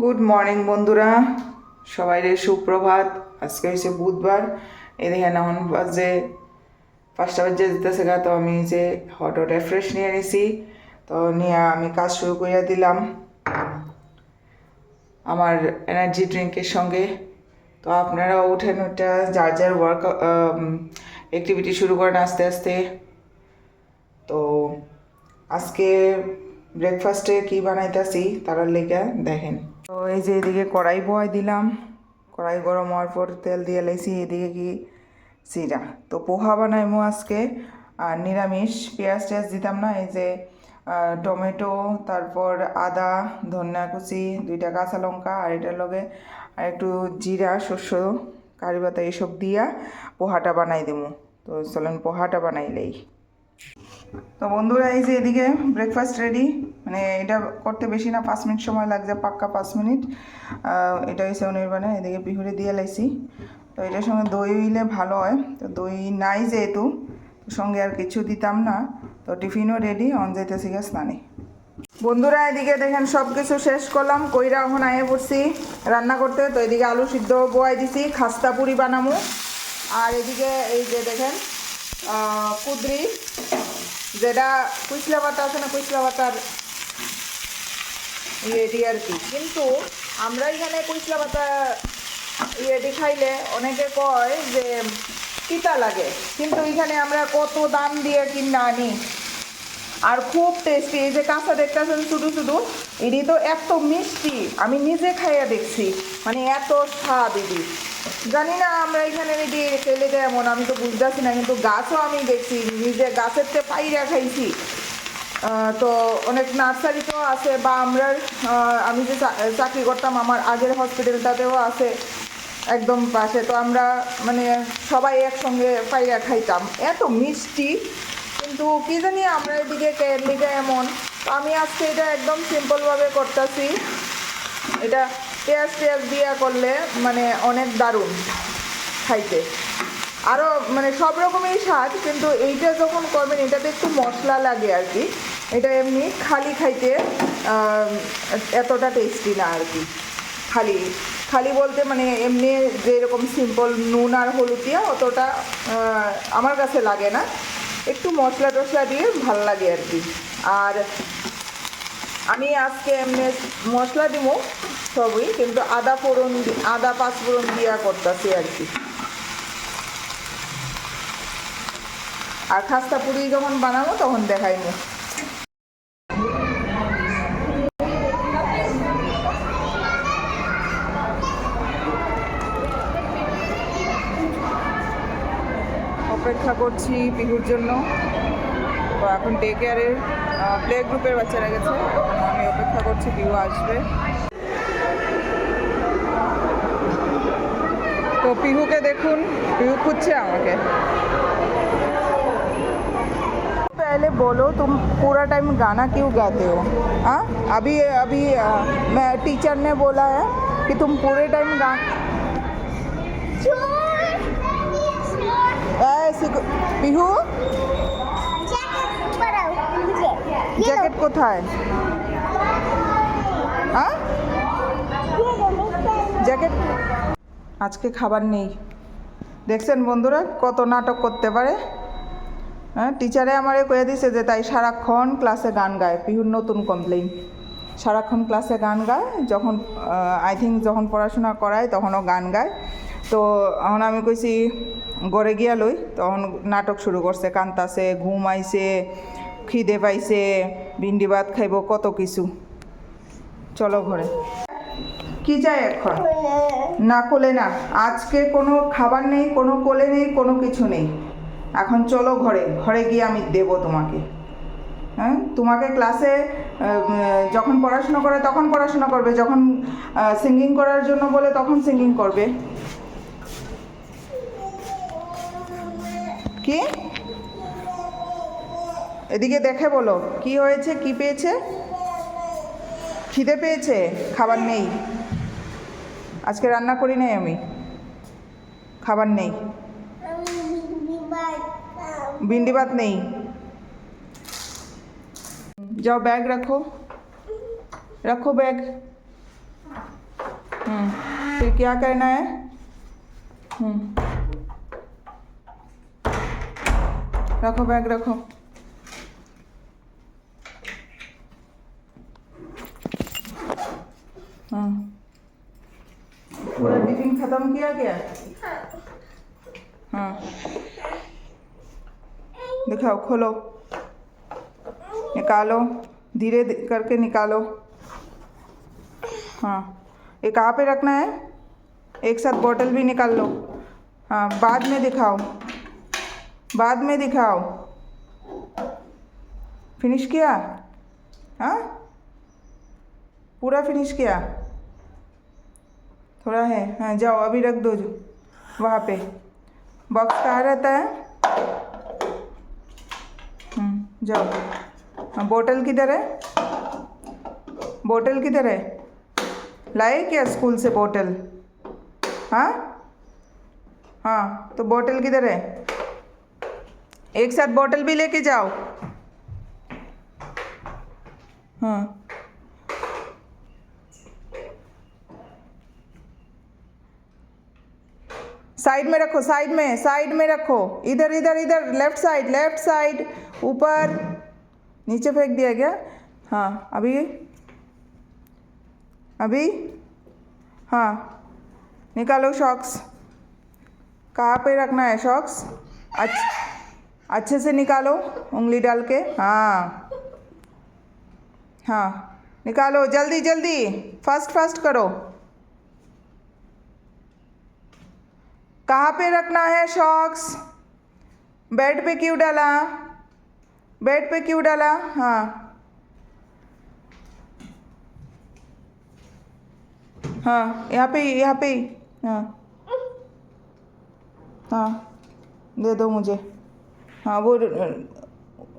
Good morning বন্ধুরা। সবাই রে সুপ্রভাত। আজকে হয়েছে বুধবার। এই দেখেন, এখন বাজে পাঁচটা বাজে যেতেছে গা, তো আমি যে হট হট ফ্রেশ নিয়ে নিছি। তো নিয়ে আমি কাজ শুরু করিয়া দিলাম আমার এনার্জি ড্রিঙ্কের সঙ্গে। তো আপনারাও উঠেন ওটা যার যার ওয়ার্ক অ্যাক্টিভিটি শুরু করেন আস্তে আস্তে। তো আজকে ব্রেকফাস্টে কী বানাইতেছি, তারার লেগে দেখেন। তো এই যে এদিকে কড়াই বয় দিলাম। কড়াই গরম হওয়ার পর তেল দিয়ে লাইছি এদিকে কি সিরা তো পোহা বানাইমো আজকে। আর নিরামিষ পেঁয়াজ টেয়াজ দিতাম না, এই যে টমেটো, তারপর আদা, ধনিয়া কুচি, দুইটা কাঁচা লঙ্কা, আর এটার লগে আর একটু জিরা শস্য কারি পাতা এসব দিয়া পোহাটা বানাই দেবো তো চলেন পোহাটা বানাইলেই তো বন্ধুরা, এই যে এদিকে ব্রেকফাস্ট রেডি মানে এটা করতে বেশি না, পাঁচ মিনিট সময় লাগছে, পাক্কা পাঁচ মিনিট। এটা হচ্ছে অনির্বাণে এদিকে বিহুরে দিয়ে লাইছি। তো এটার সঙ্গে দই হইলে ভালো হয়। তো দই নাই যেহেতু সঙ্গে আর কিছু দিতাম না। তো টিফিনও রেডি অন যাইতেছি গা স্নানে। বন্ধুরা, এদিকে দেখেন সব কিছু শেষ করলাম, কইরা এখন আয়ে পড়ছি রান্না করতে। তো এদিকে আলু সিদ্ধ বোয়াই দিছি, খাস্তা পুরি বানামু। আর এদিকে এই যে দেখেন কুদরি, যেটা কুচলা পাতা আছে না কুচলা পাতার ইয়েটি আর কি। কিন্তু আমরা এখানে কুচলা পাতা ইয়েটি খাইলে অনেকে কয় যে তিতা লাগে। কিন্তু এখানে আমরা কত দাম দিয়ে কিনা আনি। আর খুব টেস্টি এই যে কাঁচা দেখতেছেন শুধু শুধু, এটি তো এত মিষ্টি, আমি নিজে খাইয়া দেখছি। মানে এত স্বাদ এটি। জানি না আমরা এখানে এটি ফেলে দেয় এমন আমি তো বুঝতেছি না, কিন্তু গাছও আমি দেখছি, নিজে গাছের তে পাইরা খাইছি। তো অনেক নার্সারিতেও আছে বা আমরা আমি যে চাকরি করতাম, আমার আগের হসপিটালটাতেও আছে একদম পাশে। তো আমরা মানে সবাই একসঙ্গে পাইরা খাইতাম। এত মিষ্টি, কিন্তু কি জানি আমরা এদিকে ক্যান্ডিটা এমন। তো আমি আজকে এটা একদম সিম্পলভাবে করতেছি। এটা পেঁয়াজ পেঁয়াজ দিয়া করলে মানে অনেক দারুণ খাইতে। আরও মানে সব রকমেরই স্বাদ, কিন্তু এইটা যখন করবেন, এটাতে একটু মশলা লাগে আর কি। এটা এমনি খালি খাইতে এতটা টেস্টি না আর কি। খালি খালি বলতে মানে এমনি যেরকম সিম্পল নুন আর হলুদ দিয়ে অতটা আমার কাছে লাগে না। একটু মশলা টশলা দিয়ে ভালো লাগে আর কি। আর আমি আজকে এমনি মশলা দিব সবই, কিন্তু আদা ফোড়ন আদা পাঁচ ফোড়ন দিয়া করতেছি আর কি। আর খাস্তা পুরি যখন বানাবো তখন দেখাইমু অপেক্ষা করছি পিহুর জন্য তো এখন ডে কেয়ারের প্লে গ্রুপের বাচ্চারা গেছে এখন আমি অপেক্ষা করছি পিহু আসবে তো পিহুকে দেখুন পিহু খুঁজছে আমাকে पहले बोलो तुम पूरा टाइम गाना क्यों गाते हो हाँ अभी अभी अ, मैं टीचर ने बोला है कि तुम पूरे टाइम गा पिहू জ্যাকেট কোথায়? হ্যাঁ? জ্যাকেট আজকে খাবার নেই। দেখছেন বন্ধুরা কত নাটক করতে পারে? হ্যাঁ টিচারে আমারে কয়ে দিছে যে তাই সারাক্ষণ ক্লাসে গান গায়। পিহুর নতুন কমপ্লেইন সারাক্ষণ ক্লাসে গান গায় যখন আই থিঙ্ক যখন পড়াশোনা করায় তখনও গান গায়। তো এখন আমি কইছি গড়ে গিয়া লই, তখন নাটক শুরু করছে, কান্তাছে, ঘুম আইছে, খিদে পাইছে, ভিন্ডি ভাত খাইব, কত কিছু। চলো ঘরে। কি চাই এখন? না কোলে না, আজকে কোনো খাবার নেই, কোনো কোলে নেই, কোনো কিছু নেই। এখন চলো ঘরে ঘরে গিয়ে আমি দেবো তোমাকে। হ্যাঁ? তোমাকে ক্লাসে যখন পড়াশোনা করে তখন পড়াশোনা করবে, যখন সিঙ্গিং করার জন্য বলে তখন সিঙ্গিং করবে। কি এদিকে দেখে বলো কি হয়েছে কি পেয়েছে খিদে পেয়েছে খাবার নেই আজকে রান্না করি নাই আমি খাবার নেই ভিন্ডি ভাত নেই যাও ব্যাগ রাখো রাখো ব্যাগ हम्म फिर क्या करना है रखो बैग रखो। हाँ। पूरा टिफ़िन खत्म किया गया हाँ। दिखाओ, खोलो। निकालो। धीरे करके निकालो। हाँ। ये कहाँ पे रखना है? एक साथ बोतल भी निकाल लो। हाँ बाद में दिखाओ। बाद में दिखाओ। फिनिश किया? हाँ? पूरा फिनिश किया? थोड़ा है। हाँ जाओ अभी रख दो जो वहाँ पे। बॉक्स कहाँ रहता है? हम्म, जाओ। हाँ बोतल किधर है? बोतल किधर है? लाए क्या स्कूल से बोतल हाँ? हाँ तो बोतल किधर है? एक साथ बोतल भी लेके जाओ। हाँ। साइड में रखो, साइड में साइड में रखो। इधर इधर इधर लेफ़्ट साइड लेफ़्ट साइड ऊपर। नीचे फेंक दिया गया हाँ अभी। अभी। हाँ। निकालो शॉक्स कहाँ पे रखना है शॉक्स अच्छ अच्छे से निकालो, उंगली डाल के हाँ। हाँ निकालो, जल्दी जल्दी फास्ट फास्ट करो। कहाँ पे रखना है शॉक्स बेड पे क्यों डाला? बेड पे क्यों डाला? हाँ। हाँ यहाँ पे यहाँ पे हाँ। हाँ दे दो मुझे। हाँ वो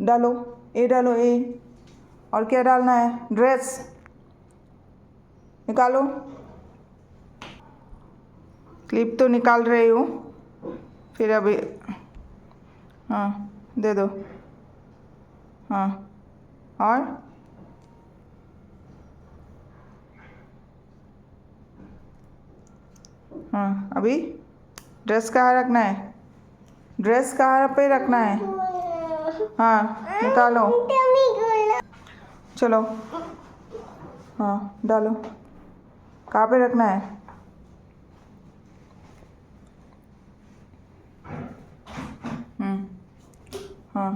डालो। ए डालो, ए। और क्या डालना है? ड्रेस। निकालो। क्लिप तो निकाल रही हूँ। फिर अभी हाँ दे दो। हाँ और? हाँ अभी ड्रेस कहाँ रखना है? ड्रेस कहाँ पे रखना है हाँ निकालो चलो हाँ डालो कहाँ पे रखना है हम्म हाँ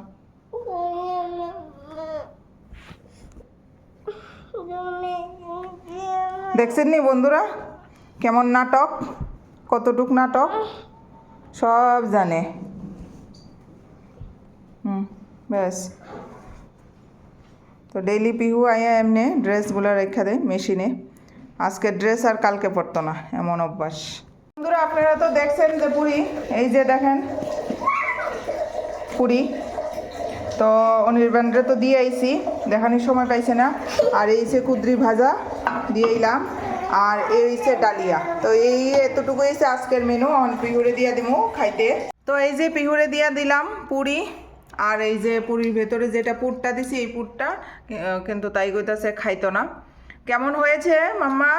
দেখছেন নি বন্ধুরা কেমন নাটক কতটুক নাটক সব জানে হুম, ব্যাস। তো ডেইলি পিহু আয়া এমনি ড্রেসগুলো রেখা দেয় মেশিনে। আজকে ড্রেস আর কালকে পরতো না, এমন অভ্যাস। বন্ধুরা, আপনারা তো দেখছেন যে পুরি, এই যে দেখেন পুরি। তো অনির্বাণরে তো দিয়ে আইছি, দেখানোর সময় পাইছে না। আর এই সে কুদ্রি ভাজা দিয়ে এলাম আর এই হইছে ডালিয়া। তো এই এতটুকু আজকের মেনু অন পিহুরে দিয়া দিমু খাইতে। তো এই যে পিহুরে দিয়া দিলাম পুরি আর এই যে পুরীর ভেতরে যেটা পুরটা দিছি এই পুরটা কিন্তু তাই কইতাছে খাইতো না। কেমন হয়েছে মাম্মা?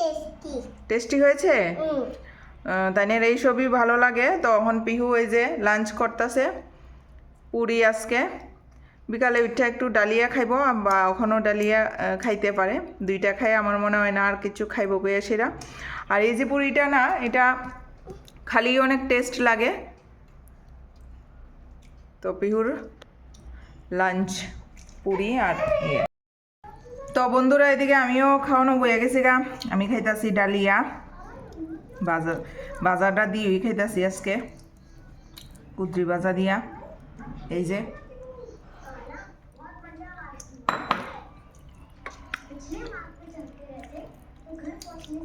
টেস্টি টেস্টি হয়েছে? তাইনের এই সবই ভালো লাগে। তো এখন পিহু এই যে লাঞ্চ করতেছে পুরি আজকে। বিকালে উঠে একটু ডালিয়া খাইব বা ওখানেও ডালিয়া খাইতে পারে। দুইটা খাই আমার মনে হয় না আর কিছু খাইব গিয়ে সেরা আর এই যে পুরিটা না এটা খালি অনেক টেস্ট লাগে। তো পিহুর লাঞ্চ পুরি আর ইয়ে। তো বন্ধুরা, এদিকে আমিও খাওয়ানো বয়ে গেছি গা। আমি খাইতাছি ডালিয়া। বাজার, বাজারটা দিয়েই খাইতাছি আজকে। কুদ্রি বাজা দিয়া। এই যে।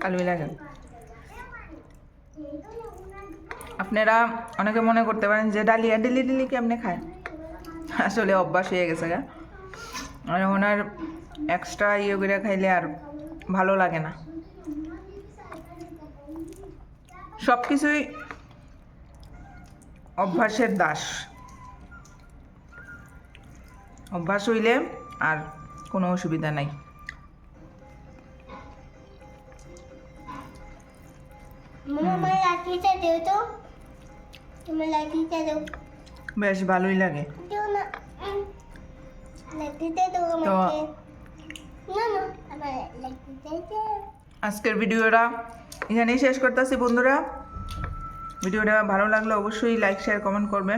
আলু লাগে আপনারা অনেকে মনে করতে পারেন যে ডালিয়া, ডেলি ডেলি কেমনে খায়? আসলে অভ্যাস হয়ে গেছে গা। আর ওনার এক্সট্রা ইয়ে করে খাইলে আর ভালো লাগে না। সব কিছুই অভ্যাসের দাস। অভ্যাস হইলে আর কোনো অসুবিধা নাই। মামা লাঠিটা দেও তো। তোমার লাঠিটা দেও। বেশ ভালোই লাগে। দেও না। লাঠিটা দেও আমাকে। না না আমার লাঠিটা দেও। আজকের ভিডিওটা এখানেই শেষ করতেছি বন্ধুরা। ভিডিওটা ভালো লাগলে অবশ্যই লাইক শেয়ার কমেন্ট করবেন।